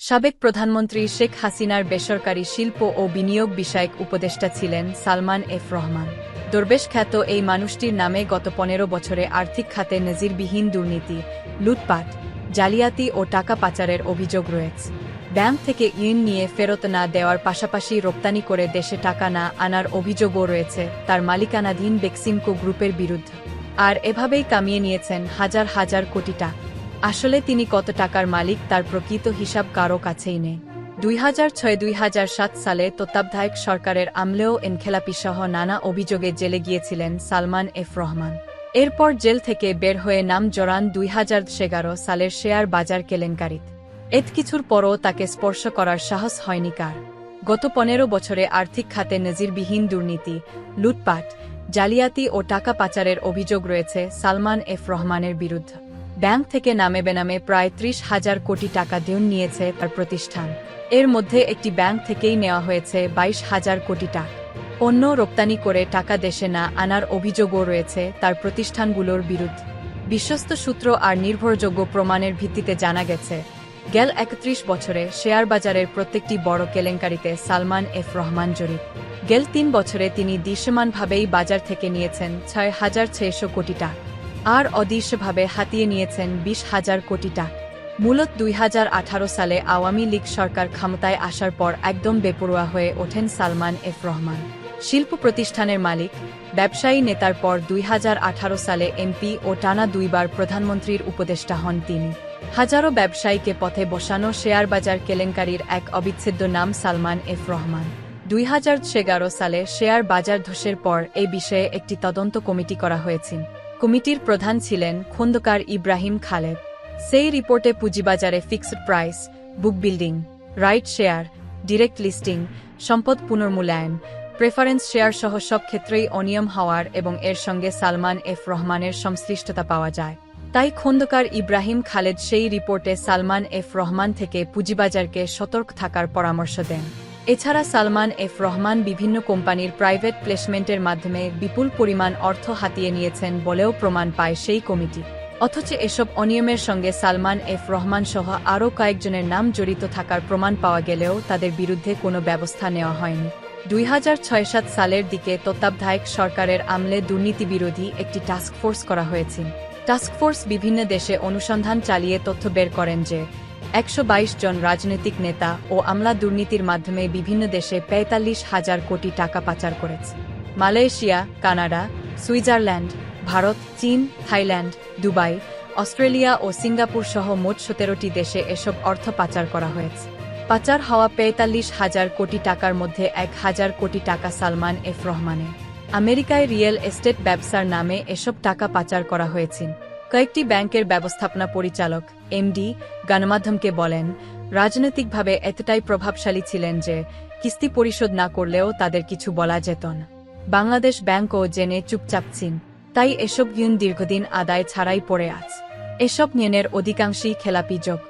সাবেক প্রধানমন্ত্রী শেখ হাসিনার বেসরকারি শিল্প ও বিনিয়োগ বিষয়ক উপদেষ্টা ছিলেন সালমান এফ রহমান। দরবেশ খ্যাত এই মানুষটির নামে গত পনেরো বছরে আর্থিক খাতে নজিরবিহীন দুর্নীতি, লুটপাট, জালিয়াতি ও টাকা পাচারের অভিযোগ রয়েছে। ব্যাংক থেকে ঋণ নিয়ে ফেরত না দেওয়ার পাশাপাশি রপ্তানি করে দেশে টাকা না আনার অভিযোগও রয়েছে তার মালিকানাধীন বেক্সিমকো গ্রুপের বিরুদ্ধে। আর এভাবেই কামিয়ে নিয়েছেন হাজার হাজার কোটি টাকা। আসলে তিনি কত টাকার মালিক তার প্রকৃত হিসাব কারও কাছেই নেই। দুই হাজার ছয় দুই হাজার সাত সালে তত্ত্বাবধায়ক সরকারের আমলেও এনখেলাপিসহ নানা অভিযোগে জেলে গিয়েছিলেন সালমান এফ রহমান। এরপর জেল থেকে বের হয়ে নাম জড়ান দুই হাজার এগারো সালের শেয়ার বাজার কেলেঙ্কারিত। এত কিছুর পরও তাকে স্পর্শ করার সাহস হয়নি কার। গত পনেরো বছরে আর্থিক খাতে নজিরবিহীন দুর্নীতি, লুটপাট, জালিয়াতি ও টাকা পাচারের অভিযোগ রয়েছে সালমান এফ রহমানের বিরুদ্ধে। ব্যাংক থেকে নামে বেনামে প্রায় ত্রিশ হাজার কোটি টাকা দেউন নিয়েছে তার প্রতিষ্ঠান। এর মধ্যে একটি ব্যাংক থেকেই নেওয়া হয়েছে বাইশ হাজার কোটি টাকা। পণ্য রপ্তানি করে টাকা দেশে না আনার অভিযোগও রয়েছে তার প্রতিষ্ঠানগুলোর বিরুদ্ধে। বিশ্বস্ত সূত্র আর নির্ভরযোগ্য প্রমাণের ভিত্তিতে জানা গেছে, গেল একত্রিশ বছরে শেয়ার বাজারের প্রত্যেকটি বড় কেলেঙ্কারিতে সালমান এফ রহমান জড়িত। গেল তিন বছরে তিনি দৃশ্যমানভাবেই বাজার থেকে নিয়েছেন ছয় হাজার ছয়শো কোটি টাকা। আর অদৃশ্যভাবে হাতিয়ে নিয়েছেন বিশ হাজার কোটি টাকা। মূলত দুই হাজার আঠারো সালে আওয়ামী লীগ সরকার ক্ষমতায় আসার পর একদম বেপরোয়া হয়ে ওঠেন সালমান এফ রহমান। শিল্প প্রতিষ্ঠানের মালিক, ব্যবসায়ী নেতার পর দুই হাজার আঠারো সালে এমপি ও টানা দুইবার প্রধানমন্ত্রীর উপদেষ্টা হন তিনি। হাজারো ব্যবসায়ীকে পথে বসানো শেয়ার বাজার কেলেঙ্কারির এক অবিচ্ছেদ্য নাম সালমান এফ রহমান। দুই হাজার এগারো সালে শেয়ার বাজার ধসের পর এই বিষয়ে একটি তদন্ত কমিটি করা হয়েছিল কমিটির প্রধান ছিলেন খন্দকার ইব্রাহিম খালেদ। সেই রিপোর্টে পুঁজিবাজারে fixed price, book building, right share, direct listing, সম্পদ পুনর্মূল্যায়ন, প্রেফারেন্স শেয়ার সহ সব ক্ষেত্রেই অনিয়ম হওয়ার এবং এর সঙ্গে সালমান এফ রহমানের সংশ্লিষ্টতা পাওয়া যায়। তাই খন্দকার ইব্রাহিম খালেদ সেই রিপোর্টে সালমান এফ রহমান থেকে পুঁজিবাজারকে সতর্ক থাকার পরামর্শ দেন। এছাড়া সালমান এফ রহমান বিভিন্ন কোম্পানির প্রাইভেট প্লেসমেন্টের মাধ্যমে বিপুল পরিমাণ অর্থ হাতিয়ে নিয়েছেন বলেও প্রমাণ পায় সেই কমিটি। অথচ এসব অনিয়মের সঙ্গে সালমান এফ রহমান সহ আরও কয়েকজনের নাম জড়িত থাকার প্রমাণ পাওয়া গেলেও তাদের বিরুদ্ধে কোনো ব্যবস্থা নেওয়া হয়নি। দুই হাজার ছয় সাত সালের দিকে তত্ত্বাবধায়ক সরকারের আমলে দুর্নীতি বিরোধী একটি টাস্কফোর্স করা হয়েছে। টাস্কফোর্স বিভিন্ন দেশে অনুসন্ধান চালিয়ে তথ্য বের করেন যে একশো বাইশ জন রাজনৈতিক নেতা ও আমলা দুর্নীতির মাধ্যমে বিভিন্ন দেশে পঁয়তাল্লিশ হাজার কোটি টাকা পাচার করেছে। মালয়েশিয়া, কানাডা, সুইজারল্যান্ড, ভারত, চীন, থাইল্যান্ড, দুবাই, অস্ট্রেলিয়া ও সিঙ্গাপুর সহ মোট সতেরোটি দেশে এসব অর্থ পাচার করা হয়েছে। পাচার হওয়া পঁয়তাল্লিশ হাজার কোটি টাকার মধ্যে এক হাজার কোটি টাকা সালমান এফ রহমানের। আমেরিকায় রিয়েল এস্টেট ব্যবসার নামে এসব টাকা পাচার করা হয়েছিল কয়েকটি ব্যাংকের ব্যবস্থাপনা পরিচালক, এমডি, গণমাধ্যমকে বলেন, রাজনৈতিকভাবে এতটাই প্রভাবশালী ছিলেন যে কিস্তি পরিশোধ না করলেও তাদের কিছু বলা যেত না। বাংলাদেশ ব্যাংকও জেনে চুপচাপ ছিন, তাই এসব ঋণ দীর্ঘদিন আদায় ছাড়াই পড়ে আজ এসব ঋণের অধিকাংশই খেলাপি যোগ।